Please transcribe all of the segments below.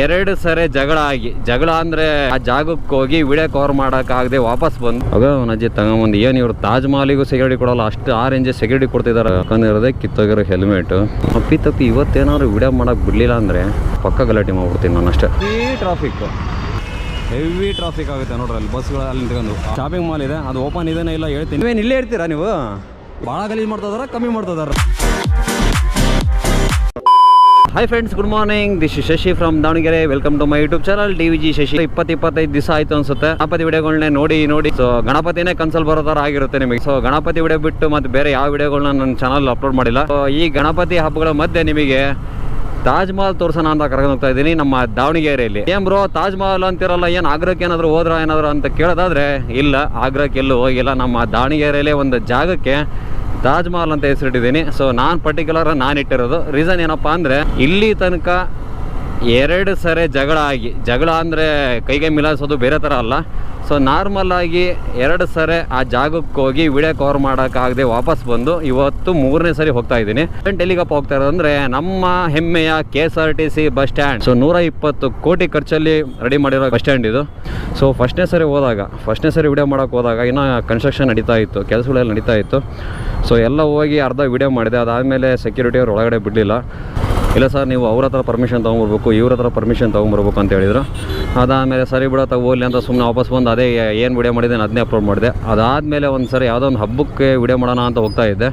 ಎರಡು ಸರಿ ಜಗಳ ಆಗಿ ಜಗಳ ಅಂದ್ರೆ ಆ ಜಾಗಕ್ಕೆ ಹೋಗಿ ವಿಡಿಯೋ ಕವರ್ ಆಗದೆ ವಾಪಸ್ ಬಂದು ಆಗ ಅಜ್ಜಿ ತಗೊಂಬಂದು ಏನು ಇವ್ರು ತಾಜ್ ಮಹಲಿಗೂ ಸೆಕ್ಯೂರಿಟಿ ಕೊಡಲ್ಲ ಅಷ್ಟು ಆ ರೇಂಜ್ ಸೆಕ್ಯೂರಿಟಿ ಕೊಡ್ತಿದ್ದಾರೆ ಯಾಕಂದ್ರೆ ಕಿತ್ತೋಗಿರೋ ಹೆಲ್ಮೆಟ್ ಅಪ್ಪಿ ತಪ್ಪಿ ಇವತ್ತೇನಾದ್ರು ವಿಡಿಯೋ ಮಾಡಕ್ ಬಿಡ್ಲಿಲ್ಲ ಅಂದ್ರೆ ಪಕ್ಕ ಗಲಾಟೆ ಮಾಡ್ಬಿಡ್ತೀನಿ ನಾನು ಅಷ್ಟೇ. ಟ್ರಾಫಿಕ್ ಹೆವಿ ಟ್ರಾಫಿಕ್ ಆಗುತ್ತೆ ನೋಡ್ರಿ ಅಲ್ಲಿ ಬಸ್ಗಳು ಅಲ್ಲಿ ನಿಂತ್ಕೊಂಡು. ಶಾಪಿಂಗ್ ಮಾಲ್ ಇದೆ ಅದು ಓಪನ್ ಇದೇನೇ ಇಲ್ಲ ಹೇಳ್ತೀನಿ. ನೀವೇನು ಇಲ್ಲೇ ಇರ್ತೀರಾ ನೀವು? ಭಾಳ ಗಲೀಜು ಮಾಡ್ತಾ ಕಮ್ಮಿ ಮಾಡ್ತಾ hi friends good morning this Shashi from Davanagere welcome to my YouTube channel T V G Shashi ಇಪ್ಪತ್ತು ಇಪ್ಪತ್ತೈದು ದಿವಸ ಆಯ್ತು ಅನ್ಸುತ್ತೆ. ಗಣಪತಿ ವಿಡಿಯೋಗಳನ್ನ ನೋಡಿ ನೋಡಿ. ಸೊ ಗಣಪತಿನೇ ಕನ್ಸಲ್ ಬರೋ ಥರ ಆಗಿರುತ್ತೆ ನಿಮಗೆ. ಸೊ ಗಣಪತಿ ವಿಡಿಯೋ ಬಿಟ್ಟು ಮತ್ತೆ ಬೇರೆ ಯಾವ ವಿಡಿಯೋಗಳನ್ನ ನನ್ನ ಚಾನಲ್ ಅಪ್ಲೋಡ್ ಮಾಡಿಲ್ಲ. ಸೊ ಈ ಗಣಪತಿ ಹಬ್ಬಗಳ ಮಧ್ಯೆ ನಿಮಗೆ ತಾಜ್ ಮಹಲ್ ತೋರ್ಸೋಣ ಅಂತ ಕರ್ಕೊಂಡು ಹೋಗ್ತಾ ಇದ್ದೀನಿ ನಮ್ಮ ದಾವಣಗೆರೆಯಲ್ಲಿ. ಏನ್ ಬ್ರೋ, ತಾಜ್ ಮಹಲ್ ಅಂತಿರಲ್ಲ, ಏನು ಆಗ್ರಕ್ಕೆ ಏನಾದ್ರು ಹೋದ್ರ ಏನಾದ್ರು ಅಂತ ಕೇಳೋದಾದ್ರೆ ಇಲ್ಲ. ಆಗ್ರಹಕ್ಕೆ ಎಲ್ಲೂ ಹೋಗಿಲ್ಲ. ನಮ್ಮ ದಾವಣಗೆರೆಯಲ್ಲಿ ಒಂದು ಜಾಗಕ್ಕೆ ತಾಜ್ ಮಹಲ್ ಅಂತ ಹೆಸರಿಟ್ಟಿದ್ದೀನಿ. ಸೊ ನಾನು ಪರ್ಟಿಕ್ಯುಲರ್ ನಾನು ಇಟ್ಟಿರೋದು ರೀಸನ್ ಏನಪ್ಪಾ ಅಂದರೆ ಇಲ್ಲಿ ತನಕ ಎರಡು ಸರಿ ಜಗಳ ಆಗಿ, ಜಗಳ ಅಂದರೆ ಕೈಗೆ ಮಿಲಾಯಿಸೋದು ಬೇರೆ ಥರ ಅಲ್ಲ. ಸೊ ನಾರ್ಮಲ್ ಆಗಿ ಎರಡು ಸರಿ ಆ ಜಾಗಕ್ಕೆ ಹೋಗಿ ವಿಡಿಯೋ ಕವರ್ ಮಾಡೋಕ್ಕಾಗದೆ ವಾಪಸ್ ಬಂದು ಇವತ್ತು ಮೂರನೇ ಸರಿ ಹೋಗ್ತಾ ಇದ್ದೀನಿ. ಎಲ್ಲಿಗಪ್ಪ ಹೋಗ್ತಾ ಇರೋದು ಅಂದರೆ ನಮ್ಮ ಹೆಮ್ಮೆಯ K S R T C bus stand so ನೂರ ಇಪ್ಪತ್ತು ಕೋಟಿ ಖರ್ಚಲ್ಲಿ ರೆಡಿ ಮಾಡಿರೋ ಬಸ್ ಸ್ಟ್ಯಾಂಡ್ ಇದು. ಸೊ ಫಸ್ಟ್ನೇ ಸರಿ ಹೋದಾಗ ಫಸ್ಟ್ನೇ ಸರಿ ವಿಡಿಯೋ ಮಾಡೋಕ್ಕೆ ಹೋದಾಗ ಇನ್ನೂ ಕನ್ಸ್ಟ್ರಕ್ಷನ್ ನಡೀತಾ ಇತ್ತು, ಕೆಲಸಗಳೆಲ್ಲ ನಡೀತಾ ಇತ್ತು. ಸೊ ಎಲ್ಲ ಹೋಗಿ ಅರ್ಧ ವಿಡಿಯೋ ಮಾಡಿದೆ. ಅದಾದಮೇಲೆ ಸೆಕ್ಯೂರಿಟಿ ಅವ್ರು ಒಳಗಡೆ ಬಿಡಲಿಲ್ಲ. ಇಲ್ಲ ಸರ್, ನೀವು ಅವ್ರ ಹತ್ರ ಪರ್ಮಿಷನ್ ತೊಗೊಂಬರ್ಬೇಕು, ಇವ್ರ ಹತ್ರ ಪರ್ಮಿಷನ್ ತೊಗೊಂಬರ್ಬೇಕು ಅಂತ ಹೇಳಿದ್ರು. ಅದಾದಮೇಲೆ ಸರಿ ಬಿಡ ಹೋಗಲಿ ಅಂತ ಸುಮ್ಮನೆ ವಾಪಸ್ ಬಂದು ಅದೇ ಏನು ವಿಡಿಯೋ ಮಾಡಿದ್ದೀನಿ ಅದನ್ನೇ ಅಪ್ಲೋಡ್ ಮಾಡಿದೆ. ಅದಾದಮೇಲೆ ಒಂದು ಸರಿ ಯಾವುದೋ ಒಂದು ಹಬ್ಬಕ್ಕೆ ವಿಡಿಯೋ ಮಾಡೋಣ ಅಂತ ಹೋಗ್ತಾ ಇದ್ದೆ.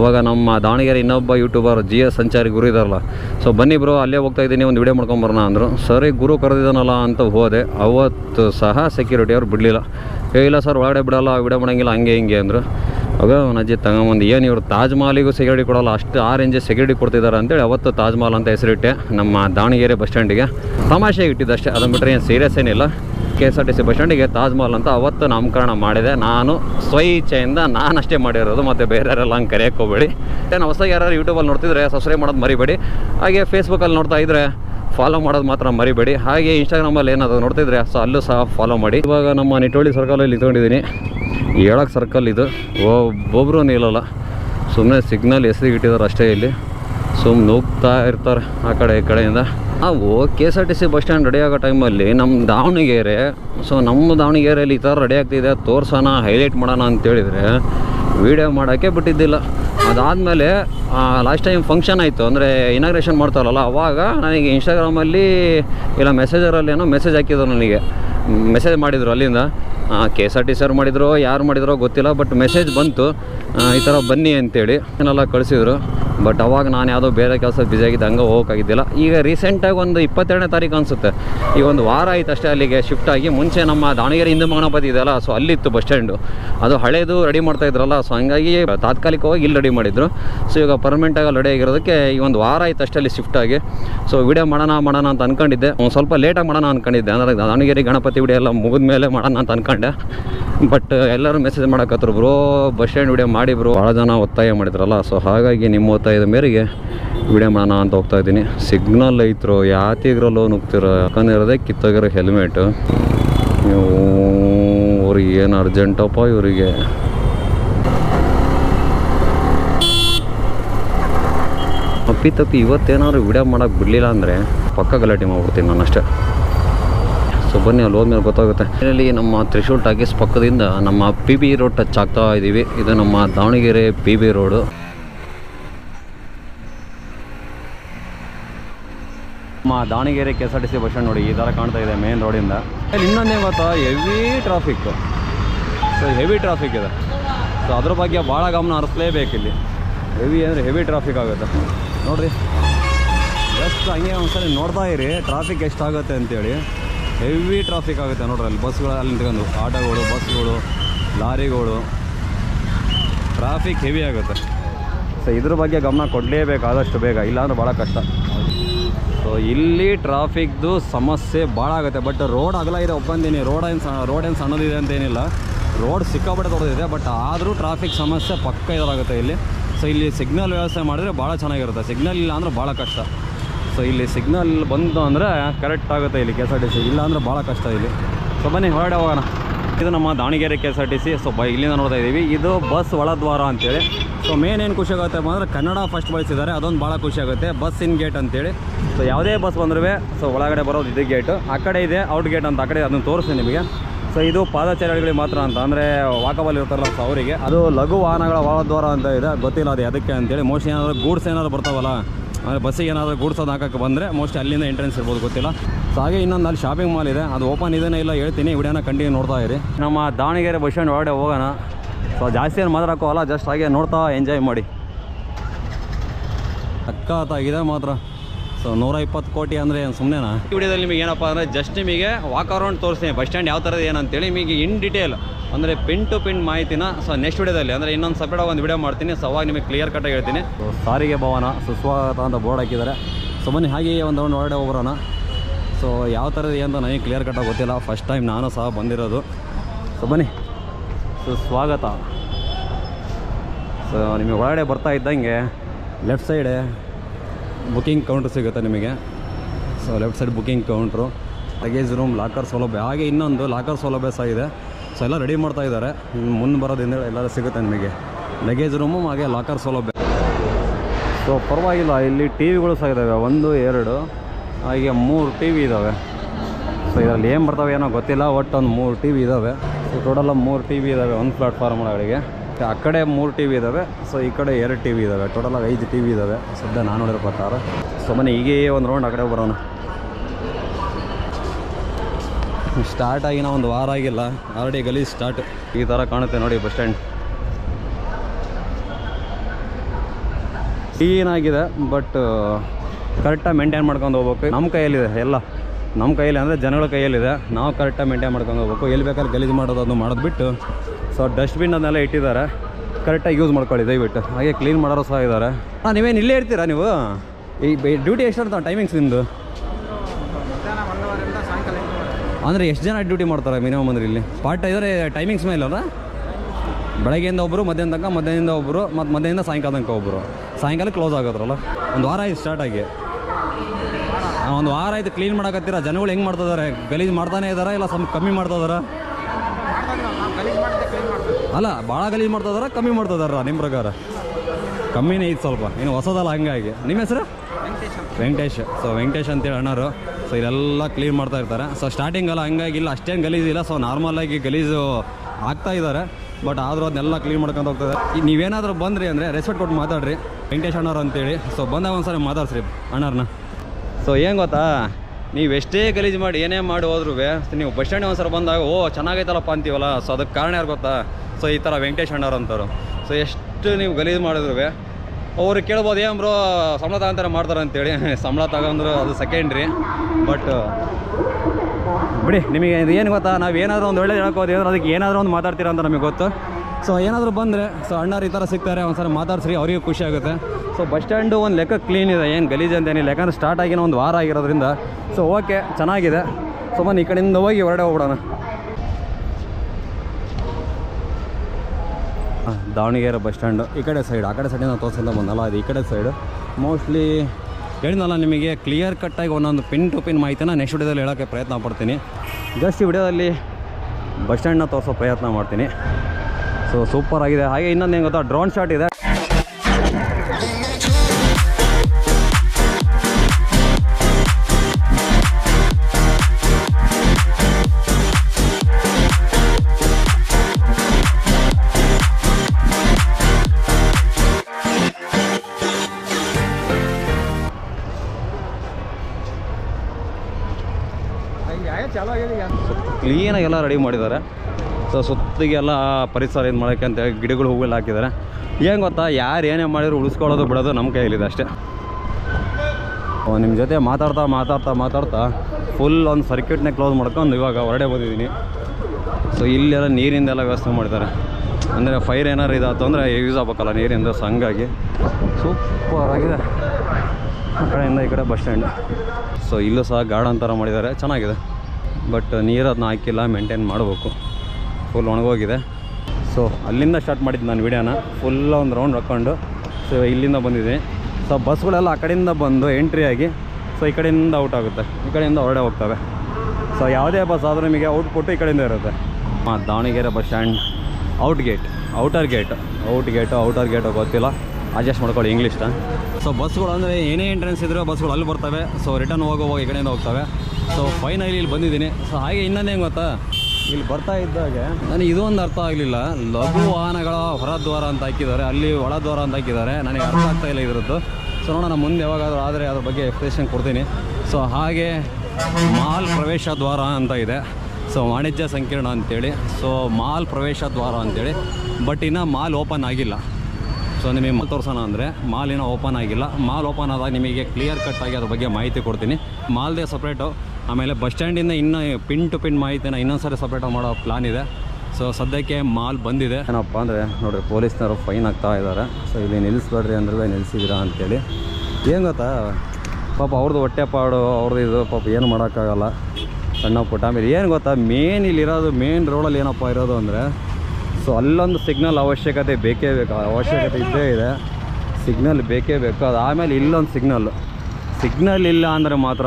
ಅವಾಗ ನಮ್ಮ ದಾವಣಗೆರೆ ಇನ್ನೊಬ್ಬ ಯೂಟ್ಯೂಬರ್ ಜಿ ಎಸ್ ಸಂಚಾರಿ ಗುರು ಇದಾರಲ್ಲ. ಸೊ ಬನ್ನಿ ಬ್ರೋ ಅಲ್ಲೇ ಹೋಗ್ತಾ ಇದ್ದೀನಿ, ಒಂದು ವಿಡಿಯೋ ಮಾಡ್ಕೊಂಬರೋಣ ಅಂದರು. ಸರಿ, ಗುರು ಕರೆದಿದ್ದಾನಲ್ಲ ಅಂತ ಹೋದೆ. ಅವತ್ತು ಸಹ ಸೆಕ್ಯೂರಿಟಿ ಅವ್ರು ಬಿಡಲಿಲ್ಲ. ಏ, ಇಲ್ಲ ಸರ್, ಒಳಗಡೆ ಬಿಡೋಲ್ಲ ವಿಡಿಯೋ ಮಾಡೋಂಗಿಲ್ಲ, ಹಂಗೆ ಹಿಂಗೆ ಅಂದರು. ಆಗ ಅಜ್ಜಿ ತಗೊಂಬಂದು ಏನು ಇವರು ತಾಜ್ ಮಹಲಿಗೂ ಸೆಕ್ಯೂರಿಟಿ ಕೊಡೋಲ್ಲ, ಅಷ್ಟು ಆ ರೇಂಜ್ ಸೆಕ್ಯೂರಿಟಿ ಕೊಡ್ತಿದ್ದಾರೆ ಅಂತೇಳಿ ಅವತ್ತು ತಾಜ್ ಮಹಲ್ ಅಂತ ಹೆಸರಿಟ್ಟೆ ನಮ್ಮ ದಾವಣಗೆರೆ ಬಸ್ ಸ್ಟ್ಯಾಂಡಿಗೆ ತಮಾಷೆಗೆ ಇಟ್ಟಿದ್ದಷ್ಟೇ ಅದನ್ನು ಬಿಟ್ಟರೆ ಏನು ಸೀರಿಯಸ್ ಏನಿಲ್ಲ. K S R T C bus ಸ್ಟ್ಯಾಂಡಿಗೆ Taj Mahal ಅಂತ ಅವತ್ತು ನಾಮಕರಣ ಮಾಡಿದೆ. ನಾನು ಸ್ವ ಇಚ್ಛೆಯಿಂದ ನಾನು ಅಷ್ಟೇ ಮಾಡಿರೋದು, ಮತ್ತು ಬೇರೆಯವರೆಲ್ಲ ಹಂಗೆ ಕರೆಯೋಕ್ಕೆ ಹೋಗಬೇಡಿ. ಏನು ಹೊಸದಾಗಿ ಯಾರು ಯೂಟ್ಯೂಬಲ್ಲಿ ನೋಡ್ತಿದ್ರೆ ಸಬ್ಸ್ಕ್ರೈಬ್ ಮಾಡೋದು ಮರಿಬೇಡಿ. ಹಾಗೆ ಫೇಸ್ಬುಕ್ಕಲ್ಲಿ ನೋಡ್ತಾ ಇದ್ದರೆ ಫಾಲೋ ಮಾಡೋದು ಮಾತ್ರ ಮರಿಬೇಡಿ. ಹಾಗೆ ಇನ್ಸ್ಟಾಗ್ರಾಮಲ್ಲಿ ಏನಾದರೂ ನೋಡ್ತಿದ್ರೆ, ಸೊ ಅಲ್ಲೂ ಸಹ ಫಾಲೋ ಮಾಡಿ. ಇವಾಗ ನಮ್ಮ ನಿಟೋಳಿ ಸರ್ಕಲಲ್ಲಿ ಇಟ್ಕೊಂಡಿದ್ದೀನಿ ಏಳಕ್ಕೆ ಸರ್ಕಲ್ ಇದು. ಒಬ್ಬೊಬ್ಬರು ನಿಲ್ಲಲ್ಲ. ಸುಮ್ಮನೆ ಸಿಗ್ನಲ್ ಹೆಸರಿಗೆ ಇಟ್ಟಿದ್ದಾರೆ ಅಷ್ಟೇ ಇಲ್ಲಿ. ಸುಮ್ಮನೆ ನುಗ್ತಾ ಇರ್ತಾರೆ ಆ ಕಡೆ ಈ ಕಡೆಯಿಂದ. ನಾವು K S R T C bus stand ready ಆಗೋ ಟೈಮಲ್ಲಿ ನಮ್ಮ ದಾವಣಗೆರೆ ಸೊ ನಮ್ಮ ದಾವಣಗೆರೆಯಲ್ಲಿ ಈ ಥರ ರೆಡಿ ಆಗ್ತಿದೆ, ತೋರ್ಸೋಣ ಹೈಲೈಟ್ ಮಾಡೋಣ ಅಂತೇಳಿದರೆ ವೀಡಿಯೋ ಮಾಡೋಕ್ಕೆ ಬಿಟ್ಟಿದ್ದಿಲ್ಲ. ಅದಾದಮೇಲೆ ಲಾಸ್ಟ್ ಟೈಮ್ ಫಂಕ್ಷನ್ ಆಯಿತು. ಅಂದರೆ ಇನಾಗ್ರೇಷನ್ ಮಾಡ್ತಾರಲ್ಲ, ಅವಾಗ ನನಗೆ ಇನ್ಸ್ಟಾಗ್ರಾಮಲ್ಲಿ ಇಲ್ಲ ಮೆಸೇಜರಲ್ಲಿ ಏನೋ ಮೆಸೇಜ್ ಹಾಕಿದ್ರು ನನಗೆ. ಮೆಸೇಜ್ ಮಾಡಿದರು ಅಲ್ಲಿಂದ. K S R T sir ಯಾರು ಮಾಡಿದ್ರೋ ಗೊತ್ತಿಲ್ಲ ಬಟ್ ಮೆಸೇಜ್ ಬಂತು. ಈ ಥರ ಬನ್ನಿ ಅಂತೇಳಿ ಏನೆಲ್ಲ ಕಳಿಸಿದ್ರು. ಬಟ್ ಅವಾಗ ನಾನು ಯಾವುದೋ ಬೇರೆ ಕೆಲಸ ಆಗಿದ್ದೆ, ಹಂಗೆ ಹೋಗೋಕ್ಕಾಗಿದ್ದಿಲ್ಲ ಈಗ ರೀಸೆಂಟಾಗಿ ಒಂದು ಇಪ್ಪತ್ತೆರಡನೇ ತಾರೀಕು ಅನಿಸುತ್ತೆ. ಈಗ ಒಂದು ವಾರ ಆಯ್ತು ಅಷ್ಟೇ ಅಲ್ಲಿಗೆ ಶಿಫ್ಟ್ ಆಗಿ. ಮುಂಚೆ ನಮ್ಮ ದಾವಣಗೆರೆ ಹಿಂದೂ ಗಣಪತಿ ಇದೆಯಲ್ಲ ಸೊ ಅಲ್ಲಿತ್ತು ಬಸ್ ಸ್ಟ್ಯಾಂಡು ಅದು ಹಳೇದು ರೆಡಿ ಮಾಡ್ತಾ ಇದ್ರಲ್ಲ ಸೊ ಹಂಗಾಗಿ ತಾತ್ಕಾಲಿಕವಾಗಿ ಇಲ್ಲಿ ರೆಡಿ ಮಾಡಿದ್ರು. ಸೊ ಈಗ ಪರ್ಮನೆಂಟಾಗಿ ರೆಡಿ ಆಗಿರೋದಕ್ಕೆ ಈ ಒಂದು ವಾರ ಆಯ್ತು ಅಷ್ಟೇ ಅಲ್ಲಿ ಶಿಫ್ಟ್ ಆಗಿ. ಸೊ ವಿಡಿಯೋ ಮಾಡೋಣ ಮಾಡೋಣ ಅಂತ ಅನ್ಕೊಂಡಿದ್ದೆ. ಒಂದು ಸ್ವಲ್ಪ ಲೇಟಾಗಿ ಮಾಡೋಣ ಅನ್ಕೊಂಡಿದ್ದೆ. ಅಂದರೆ ದಾವಣಗೆರೆ ಗಣಪತಿ ವಿಡಿಯೋ ಎಲ್ಲ ಮುಗಿದ ಮೇಲೆ ಮಾಡೋಣ ಅಂತ ಬಟ್ ಎಲ್ಲರೂ ಮೆಸೇಜ್ ಮಾಡಕತ್ರು ಬ್ರೋ ಬಸ್ ಸ್ಟ್ಯಾಂಡ್ ವಿಡಿಯೋ ಮಾಡಿ ಬ್ರೋ ಭಾಳ ಜನ ಒತ್ತಾಯ ಮಾಡಿದ್ರಲ್ಲ. ಸೊ ಹಾಗಾಗಿ ನಿಮ್ಮ ಒತ್ತಾಯದ ಮೇರೆಗೆ ವಿಡಿಯೋ ಮಾಡೋಣ ಅಂತ ಹೋಗ್ತಾ ಇದ್ದೀನಿ. ಸಿಗ್ನಲ್ ಐತ್ರು. ಯಾತಿಗ್ರಲ್ಲೋ ನುಗ್ತಿರೋ. ಯಾಕಂದ್ರೆ ಇರೋದೇ ಕಿತ್ತೋಗಿರೋ ಹೆಲ್ಮೆಟು ನೀವು ಅವ್ರಿಗೆ ಏನು ಅರ್ಜೆಂಟಪ್ಪ ಇವರಿಗೆ? ಅಪ್ಪಿ ತಪ್ಪಿ ಇವತ್ತೇನಾದ್ರು ವಿಡಿಯೋ ಮಾಡೋಕೆ ಬಿಡಲಿಲ್ಲ ಅಂದರೆ ಪಕ್ಕ ಗಲಾಟೆ ಮಾಡ್ಬಿಡ್ತೀನಿ ನಾನು ಅಷ್ಟೇ ಸೊ ಬನ್ನಿ, ಅಲ್ಲಿ ಹೋದ್ಮೇಲೆ ಗೊತ್ತಾಗುತ್ತೆ. ಇದರಲ್ಲಿ ನಮ್ಮ ತ್ರಿಶೂರ್ ಟಾಕೀಸ್ ಪಕ್ಕದಿಂದ ನಮ್ಮ ಪಿ ಬಿ ರೋಡ್ ಟಚ್ ಆಗ್ತಾ ಇದ್ದೀವಿ ಇದು ನಮ್ಮ ದಾವಣಗೆರೆ ಪಿ ಬಿ ರೋಡು ನಮ್ಮ Davanagere K S R T C bus stand ನೋಡಿ, ಈ ಥರ ಕಾಣ್ತಾ ಇದೆ ಮೇನ್ ರೋಡಿಂದ ಇಲ್ಲಿ ಇನ್ನೊಂದೇ ಗೊತ್ತಾ heavy traffic so heavy traffic ಇದೆ. ಸೊ ಅದ್ರ ಬಗ್ಗೆ ಭಾಳ ಗಮನ ಹರಿಸ್ಲೇಬೇಕು ಇಲ್ಲಿ. ಹೆವಿ ಅಂದರೆ ಹೆವಿ ಟ್ರಾಫಿಕ್ ಆಗುತ್ತೆ. ನೋಡಿರಿ. ಜಸ್ಟ್ ಹಂಗೆ ಒಂದ್ಸಲ ನೋಡ್ತಾ ಇರಿ ಟ್ರಾಫಿಕ್ ಎಷ್ಟಾಗುತ್ತೆ ಅಂತೇಳಿ. ಹೆವಿ ಟ್ರಾಫಿಕ್ ಆಗುತ್ತೆ ನೋಡ್ರಿ ಅಲ್ಲಿ ಬಸ್ಗಳು ಅಲ್ಲಿ ನಿಂತ್ಕೊಂಡು ಆಟೋಗಳು ಬಸ್ಗಳು ಲಾರಿಗಳು. ಟ್ರಾಫಿಕ್ ಹೆವಿ ಆಗುತ್ತೆ. ಸೊ ಇದ್ರ ಬಗ್ಗೆ ಗಮನ ಕೊಡಲೇಬೇಕು, ಆದಷ್ಟು ಬೇಗ. ಇಲ್ಲಾಂದ್ರೆ ಭಾಳ ಕಷ್ಟ. ಸೊ ಇಲ್ಲಿ ಟ್ರಾಫಿಕ್ದು ಸಮಸ್ಯೆ ಭಾಳ ಆಗುತ್ತೆ. ಬಟ್ ರೋಡ್ ಅಗಲ ಇದೆ, ಒಪ್ಪಂದಿನಿ. ರೋಡ್ ಏನು ಸಣ್ಣ ರೋಡ್ ಏನು ಸಣ್ಣದಿದೆ ಅಂತ ಏನಿಲ್ಲ ರೋಡ್ ಸಿಕ್ಕಾಪಟ್ಟೆ ದೊಡ್ಡದಿದೆ ಬಟ್ ಆದರೂ ಟ್ರಾಫಿಕ್ ಸಮಸ್ಯೆ ಪಕ್ಕ ಇದಾಗುತ್ತೆ ಇಲ್ಲಿ. ಸೊ ಇಲ್ಲಿ ಸಿಗ್ನಲ್ ವ್ಯವಸ್ಥೆ ಮಾಡಿದ್ರೆ ಭಾಳ ಚೆನ್ನಾಗಿರುತ್ತೆ. ಸಿಗ್ನಲ್ ಇಲ್ಲ ಅಂದ್ರೆ ಭಾಳ ಕಷ್ಟ. ಸೊ ಇಲ್ಲಿ ಸಿಗ್ನಲ್ ಬಂತು ಅಂದರೆ ಕರೆಕ್ಟ್ ಆಗುತ್ತೆ ಇಲ್ಲಿ K S R T C ಇಲ್ಲ ಅಂದರೆ ಭಾಳ ಕಷ್ಟ ಇಲ್ಲಿ. ಸೊ ಬನ್ನಿ ಹೊರಡೆ ಹೋಗೋಣ. ಇದು ನಮ್ಮ Davanagere K S R T C so ಬ ಇಲ್ಲಿಂದ ನೋಡ್ತಾ ಇದ್ದೀವಿ. ಇದು ಬಸ್ ಒಳದ್ವಾರ ಅಂತೇಳಿ. ಸೊ ಮೇನ್ ಏನು ಖುಷಿ ಆಗುತ್ತೆ ಅಂದರೆ ಕನ್ನಡ ಫಸ್ಟ್ ಬಳಸಿದ್ದಾರೆ. ಅದೊಂದು ಭಾಳ ಖುಷಿ ಆಗುತ್ತೆ. ಬಸ್ ಇನ್ ಗೇಟ್ ಅಂತೇಳಿ. ಸೊ ಯಾವುದೇ ಬಸ್ ಬಂದ್ರೂ ಸೊ ಒಳಗಡೆ ಬರೋದು ಇದು ಗೇಟು ಆ ಕಡೆ ಇದೆ ಔಟ್ ಗೇಟ್ ಅಂತ ಆ ಕಡೆ ಅದನ್ನು ತೋರಿಸ್ತೀನಿ ನಿಮಗೆ. ಸೊ ಇದು ಪಾದಚಾರಿಗಳಿಗೆ ಮಾತ್ರ ಅಂತ. ಅಂದರೆ ವಾಕಬಲ್ ಇರ್ತಾರಲ್ಲ ಸೊ ಅವರಿಗೆ. ಅದು ಲಘು ವಾಹನಗಳ ಒಳದ್ವಾರ ಅಂತ ಇದೆ. ಗೊತ್ತಿಲ್ಲ ಅದು ಅದಕ್ಕೆ ಅಂತೇಳಿ. ಮೋಸ್ಟ್ಲಿ ಏನಾದರೂ, ಗೂಡ್ಸ್ ಏನಾದರೂ ಬರ್ತಾವಲ್ಲ ಅಂದರೆ ಬಸ್ಸಿಗೆ ಏನಾದರೂ ಗೂಡ್ಸೋದು ಹಾಕಕ್ಕೆ ಬಂದರೆ ಮೋಸ್ಟ್ ಅಲ್ಲಿಂದ ಎಂಟ್ರೆನ್ಸ್ ಇರ್ಬೋದು, ಗೊತ್ತಿಲ್ಲ. ಸೊ ಹಾಗೆ ಇನ್ನೊಂದು ಅಲ್ಲಿ ಶಾಪಿಂಗ್ ಮಾಲ್ ಇದೆ. ಅದು ಓಪನ್ ಇದನ್ನೇ ಇಲ್ಲ ಹೇಳ್ತೀನಿ. ವಿಡಿಯೋನ ಕಂಟಿನ್ಯೂ ನೋಡ್ತಾ ಇರಿ. ನಮ್ಮ ದಾವಣಗೆರೆ ಬಸ್ ಸ್ಟ್ಯಾಂಡ್ ಒಳಗಡೆ ಹೋಗೋಣ. ಸೊ ಜಾಸ್ತಿ ಏನು ಮಾತಾಡೋಕ್ಕಲ್ಲ ಜಸ್ಟ್ ಹಾಗೆ ನೋಡ್ತಾ ಎಂಜಾಯ್ ಮಾಡಿ. ಅಕ್ಕಾತಾಗಿದೆ ಮಾತ್ರ. ಸೊ ನೂರ ಇಪ್ಪತ್ತು ಕೋಟಿ ಅಂದರೆ ಏನು ಸುಮ್ಮನೆನಾ ಈ ವಿಡಿಯೋದಲ್ಲಿ ನಿಮಗೆ ಏನಪ್ಪ ಅಂದರೆ ಜಸ್ಟ್ ನಿಮಗೆ ವಾಕ್ ಅರೌಂಡ್ ತೋರಿಸ್ತೀನಿ. ಬಸ್ ಸ್ಟ್ಯಾಂಡ್ ಯಾವ ಥರದ್ದು ಏನಂತೇಳಿ. ನಿಮಗೆ ಇನ್ ಡೀಟೇಲ್ ಅಂದರೆ ಪಿನ್ ಟು ಪಿನ್ ಮಾಹಿತಿನ ಸೊ ನೆಕ್ಸ್ಟ್ ವಿಡಿಯೋದಲ್ಲಿ ಅಂದರೆ ಇನ್ನೊಂದು ಸಪ್ರೇಟ್ ಒಂದು ವಿಡಿಯೋ ಮಾಡ್ತೀನಿ. ಸೊ ಅವಾಗ ನಿಮಗೆ ಕ್ಲಿಯರ್ ಕಟ್ಟಾಗಿ ಹೇಳ್ತೀನಿ. ಸೊ ಸಾರಿಗೆ ಭವನ, ಸುಸ್ವಾಗತ ಅಂತ ಬೋರ್ಡ್ ಹಾಕಿದ್ದಾರೆ. ಸೊ ಬನ್ನಿ, ಹಾಗೆ ಒಂದು ರೌಂಡ್ ಹೊರಗಡೆ ಹೋಗ್ಬರೋಣ ಸೊ ಯಾವ ಥರದ್ದು ಏನು ಅಂತ ನನಗೆ ಕ್ಲಿಯರ್ ಕಟ್ಟಾಗಿ ಗೊತ್ತಿಲ್ಲ. ಫಸ್ಟ್ ಟೈಮ್ ನಾನು ಸಹ ಬಂದಿರೋದು. ಸೊ ಬನ್ನಿ. ಸುಸ್ವಾಗತ. ಸೊ ನಿಮಗೆ ಒಳಗಡೆ ಬರ್ತಾ ಇದ್ದಂಗೆ ಲೆಫ್ಟ್ ಸೈಡೆ ಬುಕಿಂಗ್ ಕೌಂಟ್ರ್ ಸಿಗುತ್ತೆ ನಿಮಗೆ. So left side booking counter luggage room locker ಸೌಲಭ್ಯ. ಹಾಗೆ ಇನ್ನೊಂದು ಲಾಕರ್ ಸೌಲಭ್ಯ ಸಹ ಇದೆ. ಸೊ ಎಲ್ಲ ರೆಡಿ ಮಾಡ್ತಾ ಇದ್ದಾರೆ. ಮುಂದೆ ಬರೋದ್ರಿಂದ ಎಲ್ಲರೂ ಸಿಗುತ್ತೆ ನಿಮಗೆ. ಲಗೇಜ್ ರೂಮು ಹಾಗೆ ಲಾಕರ್ ಸೌಲಭ್ಯ. ಸೊ ಪರವಾಗಿಲ್ಲ, ಇಲ್ಲಿ ಟಿ ವಿಗಳು ಸಹ ಇದ್ದಾವೆ ಒಂದು, ಎರಡು, ಹಾಗೆ ಮೂರು ಟಿ ವಿ ಇದ್ದಾವೆ ಸೊ ಇದರಲ್ಲಿ ಏನು ಬರ್ತಾವೆ ಏನೋ ಗೊತ್ತಿಲ್ಲ ಒಟ್ಟು ಒಂದು ಮೂರು ಟಿ ವಿ ಇದ್ದಾವೆ ಸೊ ಟೋಟಲ್ ಮೂರು ಟಿ ವಿ ಇದ್ದಾವೆ ಒಂದು ಪ್ಲಾಟ್ಫಾರ್ಮ್ ಒಳಗಡೆಗೆ. ಆ ಕಡೆ ಮೂರು ಟಿ ವಿ ಇದ್ದಾವೆ ಸೊ ಈ ಕಡೆ ಎರಡು ಟಿ ವಿ ಇದ್ದಾವೆ ಟೋಟಲ್ ಐದು ಟಿ ವಿ ಇದ್ದಾವೆ ಸದ್ಯ ನಾನು ನೋಡಿರೋ ಪ್ರಕಾರ ಸೊ ಮನೆ ಹೀಗೆ ಒಂದು ರೌಂಡ್ ಆ ಕಡೆ ಬರೋಣ. ಸ್ಟಾರ್ಟ್ ಆಗಿನ ಒಂದು ವಾರ ಆಗಿಲ್ಲ. ಆಲ್ರೆಡಿ ಗಲೀಜ್ ಸ್ಟಾರ್ಟ್ ಈ ಥರ ಕಾಣುತ್ತೆ ನೋಡಿ ಬಸ್ ಸ್ಟ್ಯಾಂಡ್ ಕ್ಲೀನಾಗಿದೆ ಬಟ್ ಕರೆಕ್ಟಾಗಿ ಮೇಂಟೈನ್ ಮಾಡ್ಕೊಂಡು ಹೋಗ್ಬೇಕು. ನಮ್ಮ ಕೈಯಲ್ಲಿದೆ ಎಲ್ಲ. ನಮ್ಮ ಕೈಯಲ್ಲಿ ಅಂದರೆ ಜನಗಳ ಕೈಯಲ್ಲಿದೆ. ನಾವು ಕರೆಕ್ಟಾಗಿ ಮೇಂಟೈನ್ ಮಾಡ್ಕೊಂಡು ಹೋಗ್ಬೇಕು. ಎಲ್ಲಿ ಬೇಕಾದ್ರೆ ಗಲೀಜು ಮಾಡೋದು ಅದನ್ನು ಮಾಡೋದು ಬಿಟ್ಟು ಸೊ ಡಸ್ಟ್ಬಿನ್ ಅದನ್ನೆಲ್ಲ ಇಟ್ಟಿದ್ದಾರೆ. ಕರೆಕ್ಟಾಗಿ ಯೂಸ್ ಮಾಡ್ಕೊಳ್ಳಿ, ದಯವಿಟ್ಟು. ಹಾಗೆ ಕ್ಲೀನ್ ಮಾಡೋರು ಸಹ ಇದ್ದಾರೆ. ಹಾಂ ನೀವೇನು ಇಲ್ಲೇ ಇರ್ತೀರಾ ನೀವು? ಈ ಡ್ಯೂಟಿ ಎಷ್ಟು ಟೈಮಿಂಗ್ಸ್ ನಿಮ್ಮದು ಅಂದರೆ ಎಷ್ಟು ಜನ ಡ್ಯೂಟಿ ಮಾಡ್ತಾರೆ ಮಿನಿಮಮ್ ಅಂದರೆ ಇಲ್ಲಿ? ಪಾರ್ಟ್ ಇದ್ರೆ ಟೈಮಿಂಗ್ಸ್ ಮೇಲೆ ಅಲ್ಲ? ಬೆಳಗ್ಗೆಯಿಂದ ಒಬ್ಬರು ಮಧ್ಯಾಹ್ನ ತನಕ ಮಧ್ಯಾಹ್ನದಿಂದ ಒಬ್ಬರು ಮತ್ತು ಮಧ್ಯಾಹ್ನದಿಂದ ಸಾಯಂಕಾಲ ತನಕ ಒಬ್ಬರು ಸಾಯಂಕಾಲ ಕ್ಲೋಸ್ ಆಗೋದ್ರಲ್ಲ? ಒಂದು ವಾರ ಆಯ್ತು ಸ್ಟಾರ್ಟ್ ಆಗಿ. ಒಂದು ವಾರ ಆಯ್ತು ಕ್ಲೀನ್ ಮಾಡಕತ್ತೀರ? ಜನಗಳು ಹೆಂಗೆ ಮಾಡ್ತಿದ್ದಾರೆ ಗಲೀಜು ಮಾಡ್ತಾನೆ ಇದ್ದಾರಾ ಇಲ್ಲ ಸ್ವಲ್ಪ ಕಮ್ಮಿ ಮಾಡ್ತಿದಾರ ಅಲ್ಲ ಭಾಳ ಗಲೀಜು ಇದ್ದಾರಾ ಕಮ್ಮಿ ಮಾಡ್ತಿದಾರ ನಿಮ್ಮ ಪ್ರಕಾರ? ಕಮ್ಮಿನೇ ಇತ್ತು ಸ್ವಲ್ಪ. ಇನ್ನು ಹೊಸದಲ್ಲ ಹಂಗಾಗಿ. ನಿಮ್ಮ ಹೆಸರು? ವೆಂಕಟೇಶ್ ಸೊ ವೆಂಕಟೇಶ್. ಅಂತೇಳಿ ಅಣ್ಣರು ಸೊ ಇಲ್ಲೆಲ್ಲ ಕ್ಲೀನ್ ಮಾಡ್ತಾ ಇರ್ತಾರೆ. ಸೊ ಸ್ಟಾರ್ಟಿಂಗ್ ಅಲ್ಲ, ಹಂಗಾಗಿ ಇಲ್ಲ, ಅಷ್ಟೇನು ಗಲೀಜಿಲ್ಲ ಸೊ ನಾರ್ಮಲಾಗಿ ಗಲೀಜು ಆಗ್ತಾ ಇದ್ದಾರೆ. ಬಟ್ ಆದರೂ ಅದನ್ನೆಲ್ಲ ಕ್ಲೀನ್ ಮಾಡ್ಕೊಂತ ಹೋಗ್ತದೆ ನೀವೇನಾದರೂ ಬಂದ್ರಿ ಅಂದರೆ ರೆಸ್ಪೆಕ್ಟ್ ಕೊಟ್ಟು ಮಾತಾಡ್ರಿ. ವೆಂಕಟೇಶ್ ಅಣ್ಣವ್ರು ಅಂತೇಳಿ. ಸೊ ಬಂದಾಗ ಒಂದ್ಸರಿ ಮಾತಾಡ್ಸ್ರಿ ಅಣ್ಣವ್ರನ್ನ. ಸೊ ಏನು ಗೊತ್ತಾ? ನೀವು ಎಷ್ಟೇ ಗಲೀಜು ಮಾಡಿ, ಏನೇ ಮಾಡಿ ಹೋದ್ರೂ ನೀವು ಬಸ್ ಸ್ಟ್ಯಾಂಡ್ ಒಂದ್ಸರಿ ಬಂದಾಗ, ಓ, ಚೆನ್ನಾಗೈತಲ್ಲಪ್ಪ ಅಂತೀವಲ್ಲ? ಸೊ ಅದಕ್ಕೆ ಕಾರಣ ಯಾರು ಗೊತ್ತಾ? ಸೊ ಈ ಥರ ವೆಂಕಟೇಶ್ ಅಣ್ಣವ್ರು ಅಂತಾರೆ ಸೊ ಎಷ್ಟು ನೀವು ಗಲೀಜು ಮಾಡಿದ್ರು ಅವ್ರು ಕೇಳ್ಬೋದು ಏನು ಬ್ರೋ, ಸಂಬಳ ತಗೊಂತಾರೆ, ಮಾಡ್ತಾರೆ ಅಂತೇಳಿ. ಸಂಬಳ ತಗೊಂಡ್ರು ಅದು ಸೆಕೆಂಡ್ರಿ ಬಟ್ ಬಿಡಿ, ನಿಮಗೆ ಇದು ಏನು ಗೊತ್ತಾ? ನಾವು ಏನಾದರೂ ಒಂದು ಒಳ್ಳೆ ಹೇಳ್ಕೋದು ಏನಾದ್ರು ಅದಕ್ಕೆ ಏನಾದರೂ ಒಂದು ಮಾತಾಡ್ತೀರಾ ಅಂತ ನಮಗೆ ಗೊತ್ತು. ಸೊ ಏನಾದರೂ ಬಂದರೆ ಸೊ ಅಣ್ಣರು ಈ ಥರ ಸಿಗ್ತಾರೆ ಒಂದ್ಸಲ ಮಾತಾಡ್ಸ್ರಿ, ಅವರಿಗೂ ಖುಷಿ ಆಗುತ್ತೆ. ಸೊ ಬಸ್ ಸ್ಟ್ಯಾಂಡು ಒಂದು ಲೆಕ್ಕ ಕ್ಲೀನ್ ಇದೆ, ಏನು ಗಲೀಜು ಅಂತೇನಿಲ್ಲ ಯಾಕಂದ್ರೆ ಸ್ಟಾರ್ಟ್ ಆಗಿನ ಒಂದು ವಾರ ಆಗಿರೋದ್ರಿಂದ. ಸೊ ಓಕೆ ಚೆನ್ನಾಗಿದೆ. ಸೊ ಬನ್ನಿ, ಈ ಕಡೆಯಿಂದ ಹೋಗಿ ಹೊರಡೆ ಹೋಗ್ಬಿಡೋಣ. Davanagere bus stand. ಈ ಕಡೆ ಸೈಡ್ ಆ ಕಡೆ ಸೈಡಿಂದ ತೋರಿಸಿಲ್ಲ, ಬಂದಲ್ಲ, ಅದು ಈ ಕಡೆ ಸೈಡು ಮೋಸ್ಟ್ಲಿ ಹೇಳಿದ್ನಲ್ಲ ನಿಮಗೆ ಕ್ಲಿಯರ್ ಕಟ್ಟಾಗಿ ಒಂದೊಂದು ಪಿನ್ ಟು ಪಿನ್ ಮಾಹಿತಿನ ನೆಕ್ಸ್ಟ್ ವಿಡಿಯೋದಲ್ಲಿ ಹೇಳೋಕ್ಕೆ ಪ್ರಯತ್ನ ಪಡ್ತೀನಿ. ಜಸ್ಟ್ ಈ ವಿಡಿಯೋದಲ್ಲಿ ಬಸ್ ಸ್ಟ್ಯಾಂಡ್ನ ತೋರಿಸೋ ಪ್ರಯತ್ನ ಮಾಡ್ತೀನಿ. ಸೊ ಸೂಪರ್ ಆಗಿದೆ. ಹಾಗೆ ಇನ್ನೊಂದು ಏನು ಗೊತ್ತಾ? ಡ್ರೋನ್ ಶಾಟ್ ಇದೆ. ಕ್ಲೀನಾಗಿ ಎಲ್ಲ ರೆಡಿ ಮಾಡಿದ್ದಾರೆ. ಸೊ ಸುತ್ತಿಗೆಲ್ಲ ಪರಿಸರ ಏನು ಮಾಡೋಕ್ಕೆ ಅಂತ ಗಿಡಗಳು ಹೂವೆಲ್ಲ ಹಾಕಿದ್ದಾರೆ. ಏನು ಗೊತ್ತಾ? ಯಾರು ಏನೇ ಮಾಡಿದ್ರು ಉಳಿಸ್ಕೊಳ್ಳೋದು ಬಿಡೋದು ನಮ್ಮ ಕೈಯಲ್ಲಿದೆ ಅಷ್ಟೇ. ನಿಮ್ಮ ಜೊತೆ ಮಾತಾಡ್ತಾ ಮಾತಾಡ್ತಾ ಮಾತಾಡ್ತಾ ಫುಲ್ ಒಂದು ಸರ್ಕ್ಯೂಟ್ನೇ ಕ್ಲೋಸ್ ಮಾಡ್ಕೊಂಡು ಇವಾಗ ಹೊರಡೆ ಬಂದಿದ್ದೀನಿ ಸೊ ಇಲ್ಲೆಲ್ಲ ನೀರಿಂದೆಲ್ಲ ವ್ಯವಸ್ಥೆ ಮಾಡಿದ್ದಾರೆ. ಅಂದರೆ ಫೈರ್ ಏನಾರು ಇದಾಯ್ತು ಅಂದರೆ ಯೂಸ್ ಆಗ್ಬೇಕಲ್ಲ ನೀರಿಂದ ಸೊ ಹಂಗಾಗಿ. ಸೂಪರ್ ಆಗಿದೆ. ಆ ಕಡೆಯಿಂದ ಈ ಕಡೆ ಬಸ್ ಸ್ಟ್ಯಾಂಡ್ ಸೊ ಇಲ್ಲೂ ಸಹ ಗಾರ್ಡನ್ ಥರ ಮಾಡಿದ್ದಾರೆ. ಚೆನ್ನಾಗಿದೆ. ಬಟ್ ನೀರು ಅದನ್ನ ಹಾಕಿಲ್ಲ ಮೇಂಟೈನ್ ಮಾಡಬೇಕು. ಫುಲ್ ಒಣಗೋಗಿದೆ. ಸೊ ಅಲ್ಲಿಂದ ಸ್ಟಾರ್ಟ್ ಮಾಡಿದ್ದು ನಾನು ವಿಡಿಯೋನ ಫುಲ್ ಒಂದು ರೌಂಡ್ ಹಾಕ್ಕೊಂಡು ಸೊ ಇಲ್ಲಿಂದ ಬಂದಿದ್ದೀನಿ. ಸೊ ಬಸ್ಗಳೆಲ್ಲ ಆ ಕಡೆಯಿಂದ ಬಂದು ಎಂಟ್ರಿ ಆಗಿ ಸೊ ಈ ಕಡೆಯಿಂದ ಔಟ್ ಆಗುತ್ತೆ. ಈ ಕಡೆಯಿಂದ ಹೊರಡೆ ಹೋಗ್ತವೆ. ಸೊ ಯಾವುದೇ ಬಸ್ ಆದರೂ ನಿಮಗೆ ಔಟ್ ಕೊಟ್ಟು ಈ ಕಡೆಯಿಂದ ಇರುತ್ತೆ. ಹಾಂ Davanagere bus stand out gate outer gate out gate outer gate ಗೊತ್ತಿಲ್ಲ. ಅಡ್ಜಸ್ಟ್ ಮಾಡ್ಕೊಳ್ಳಿ ಇಂಗ್ಲೀಷ್ನ ಸೊ ಬಸ್ಗಳು ಅಂದರೆ ಏನೇ ಎಂಟ್ರೆನ್ಸ್ ಇದ್ರೂ ಬಸ್ಗಳು ಅಲ್ಲಿ ಬರ್ತವೆ. ಸೊ ರಿಟರ್ನ್ ಹೋಗುವಾಗ ಈ ಕಡೆಯಿಂದ ಹೋಗ್ತವೆ. ಸೊ ಫೈನಲಿ ಇಲ್ಲಿ ಬಂದಿದ್ದೀನಿ. ಸೊ ಹಾಗೆ ಇನ್ನೊಂದು ಹೆಂಗೆ ಗೊತ್ತಾ? ಇಲ್ಲಿ ಬರ್ತಾ ಇದ್ದಾಗೆ. ನನಗೆ ಇದು ಒಂದು ಅರ್ಥ ಆಗಲಿಲ್ಲ. ಲಘು ವಾಹನಗಳ ಹೊರದ್ವಾರ ಅಂತ ಹಾಕಿದ್ದಾರೆ. ಅಲ್ಲಿ ಒಳದ್ವಾರ ಅಂತ ಹಾಕಿದ್ದಾರೆ. ನನಗೆ ಅರ್ಥ ಆಗ್ತಾ ಇಲ್ಲ ಇದ್ರದ್ದು. ಸೊ ನೋಡೋಣ ಮುಂದೆ ಯಾವಾಗಾದರೂ ಆದರೆ ಅದ್ರ ಬಗ್ಗೆ ಎಕ್ಸ್ಪ್ಲೇಷನ್ ಕೊಡ್ತೀನಿ. ಸೊ ಹಾಗೆ ಮಾಲ್ ಪ್ರವೇಶ ದ್ವಾರ ಅಂತ ಇದೆ. ಸೊ ವಾಣಿಜ್ಯ ಸಂಕೀರ್ಣ ಅಂತೇಳಿ. ಸೊ ಮಾಲ್ ಪ್ರವೇಶ ದ್ವಾರ ಅಂತೇಳಿ. ಬಟ್ ಇನ್ನು ಮಾಲ್ ಓಪನ್ ಆಗಿಲ್ಲ. ಸೊ ನಿಮಗೆ ಮಾಲ್ ತೋರಿಸೋಣ ಅಂದರೆ ಮಾಲ್ ಓಪನ್ ಆಗಿಲ್ಲ. ಮಾಲ್ ಓಪನ್ ಆದಾಗ ನಿಮಗೆ ಕ್ಲಿಯರ್ ಕಟ್ ಆಗಿ ಅದ್ರ ಬಗ್ಗೆ ಮಾಹಿತಿ ಕೊಡ್ತೀನಿ. ಮಾಲ್ದೇ ಸಪ್ರೇಟು ಆಮೇಲೆ ಬಸ್ ಸ್ಟ್ಯಾಂಡಿಂದ ಇನ್ನೂ ಪಿನ್ ಟು ಪಿನ್ ಮಾಹಿತಿನ ಇನ್ನೊಂದು ಸರಿ ಸಪ್ರೇಟ್ ಮಾಡೋ ಪ್ಲಾನ್ ಇದೆ. ಸೊ ಸದ್ಯಕ್ಕೆ ಮಾಲ್ ಬಂದಿದೆ. ಏನಪ್ಪ ಅಂದರೆ, ನೋಡಿರಿ, ಪೊಲೀಸ್ನವರು ಫೈನ್ ಆಗ್ತಾ ಇದ್ದಾರೆ. ಸೊ ಇಲ್ಲಿ ನಿಲ್ಲಿಸ್ಬೇಡ್ರಿ ಅಂದ್ರೆ ನಿಲ್ಲಿಸಿದ್ದೀರಾ ಅಂತೇಳಿ. ಏನು ಗೊತ್ತಾ? ಪಾಪ ಅವ್ರದ್ದು ಹೊಟ್ಟೆ ಪಾಡು ಅವ್ರದ್ದು ಇದು, ಪಾಪ ಏನು ಮಾಡೋಕ್ಕಾಗಲ್ಲ. ಸಣ್ಣ ಪುಟ್ಟ ಆಮೇಲೆ ಏನು ಗೊತ್ತಾ? ಮೇನ್ ಇಲ್ಲಿರೋದು ಮೇನ್ ರೋಡಲ್ಲಿ ಏನಪ್ಪ ಇರೋದು ಅಂದರೆ ಸೊ ಅಲ್ಲೊಂದು ಸಿಗ್ನಲ್ ಅವಶ್ಯಕತೆ ಬೇಕೇ ಬೇಕು. ಅವಶ್ಯಕತೆ ಇದ್ದೇ ಇದೆ. ಸಿಗ್ನಲ್ ಬೇಕೇ ಬೇಕು. ಅದು ಆಮೇಲೆ ಇಲ್ಲೊಂದು ಸಿಗ್ನಲ್ ಸಿಗ್ನಲ್ ಇಲ್ಲ ಅಂದರೆ ಮಾತ್ರ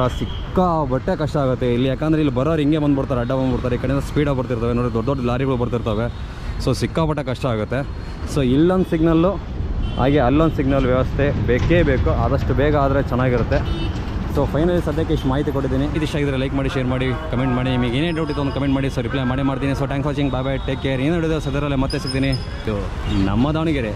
ಸಿಕ್ಕಾಬಟ್ಟೆ ಕಷ್ಟ ಆಗುತ್ತೆ ಇಲ್ಲಿ. ಯಾಕಂದರೆ ಇಲ್ಲಿ ಬರೋರು ಹಿಂಗೆ ಬಂದುಬಿಡ್ತಾರೆ, ಅಡ್ಡ ಬಂದುಬಿಡ್ತಾರೆ, ಈ ಕಡೆಯಿಂದ ಸ್ಪೀಡಾಗಿ ಬರ್ತಿರ್ತವೆ. ನೋಡಿ, ದೊಡ್ಡ ದೊಡ್ಡ ಲಾರಿಗಳು ಬರ್ತಿರ್ತವೆ. ಸೊ ಸಿಕ್ಕಾಪಟ್ಟೆ ಕಷ್ಟ ಆಗುತ್ತೆ. ಸೊ ಇಲ್ಲೊಂದು ಸಿಗ್ನಲ್ಲು ಹಾಗೆ ಅಲ್ಲೊಂದು ಸಿಗ್ನಲ್ ವ್ಯವಸ್ಥೆ ಬೇಕೇ ಬೇಕು. ಆದಷ್ಟು ಬೇಗ ಆದರೆ ಚೆನ್ನಾಗಿರುತ್ತೆ. ಸೊ ಫೈನಲಿ ಸದ್ಯಕ್ಕೆ ಇಷ್ಟು ಮಾಹಿತಿ ಕೊಟ್ಟಿದ್ದೀನಿ. ಇದು ಇಷ್ಟ ಆಗಿದ್ರೆ ಲೈಕ್ ಮಾಡಿ ಶೇರ್ ಮಾಡಿ ಕಮೆಂಟ್ ಮಾಡಿ. ನಿಮಗೆ ಏನೇ ಡೌಟ್ ಇತ್ತು ಒಂದು ಕಮೆಂಟ್ ಮಾಡಿ. ಸೊ ರಿಪ್ಲೈ ಮಾಡಿ ಮಾಡ್ತೀನಿ. So thank watching bye bye take care ಏನು ಹೇಳಿದ್ರೆ ಸದರಲ್ಲೇ ಮತ್ತೆ ಸಿಗ್ತೀನಿ. ನಮ್ಮ ದಾವಣಗೆರೆ.